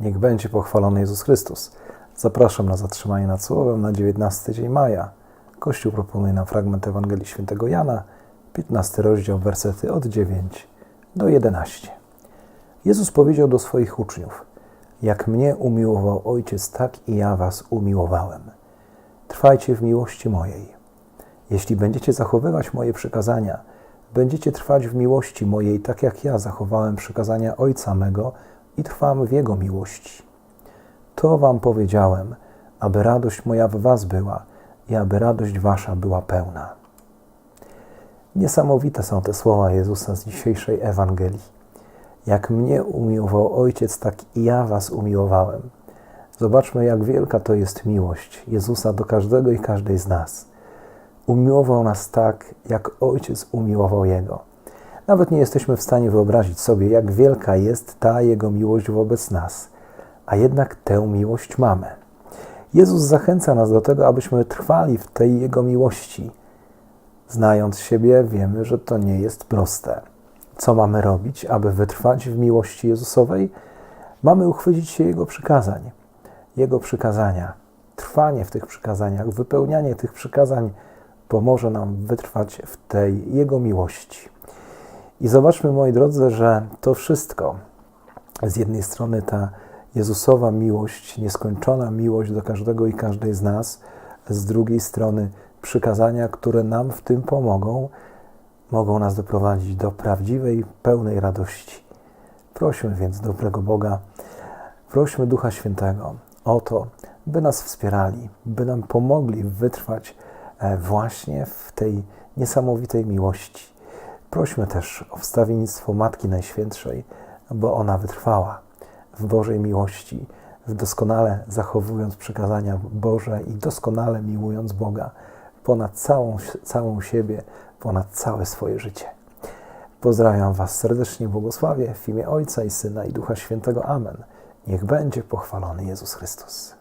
Niech będzie pochwalony Jezus Chrystus. Zapraszam na zatrzymanie nad Słowem na 19 dzień maja. Kościół proponuje nam fragment Ewangelii Świętego Jana, 15 rozdział, wersety od 9 do 11. Jezus powiedział do swoich uczniów: Jak mnie umiłował Ojciec, tak i ja was umiłowałem. Trwajcie w miłości mojej. Jeśli będziecie zachowywać moje przykazania, będziecie trwać w miłości mojej, tak jak ja zachowałem przykazania Ojca mego i trwam w Jego miłości. To wam powiedziałem, aby radość moja w was była i aby radość wasza była pełna. Niesamowite są te słowa Jezusa z dzisiejszej Ewangelii. Jak mnie umiłował Ojciec, tak i ja was umiłowałem. Zobaczmy, jak wielka to jest miłość Jezusa do każdego i każdej z nas. Umiłował nas tak, jak Ojciec umiłował Jego. Nawet nie jesteśmy w stanie wyobrazić sobie, jak wielka jest ta Jego miłość wobec nas, a jednak tę miłość mamy. Jezus zachęca nas do tego, abyśmy trwali w tej Jego miłości. Znając siebie, wiemy, że to nie jest proste. Co mamy robić, aby wytrwać w miłości Jezusowej? Mamy uchwycić się Jego przykazań. Jego przykazania, trwanie w tych przykazaniach, wypełnianie tych przykazań pomoże nam wytrwać w tej Jego miłości. I zobaczmy, moi drodzy, że to wszystko, z jednej strony ta Jezusowa miłość, nieskończona miłość do każdego i każdej z nas, z drugiej strony przykazania, które nam w tym pomogą, mogą nas doprowadzić do prawdziwej, pełnej radości. Prośmy więc dobrego Boga, prośmy Ducha Świętego o to, by nas wspierali, by nam pomogli wytrwać e, właśnie w tej niesamowitej miłości. Prośmy też o wstawiennictwo Matki Najświętszej, bo ona wytrwała w Bożej miłości, w doskonale zachowując przykazania Boże i doskonale miłując Boga ponad całą, całą siebie, ponad całe swoje życie. Pozdrawiam Was serdecznie, błogosławię w imię Ojca i Syna i Ducha Świętego. Amen. Niech będzie pochwalony Jezus Chrystus.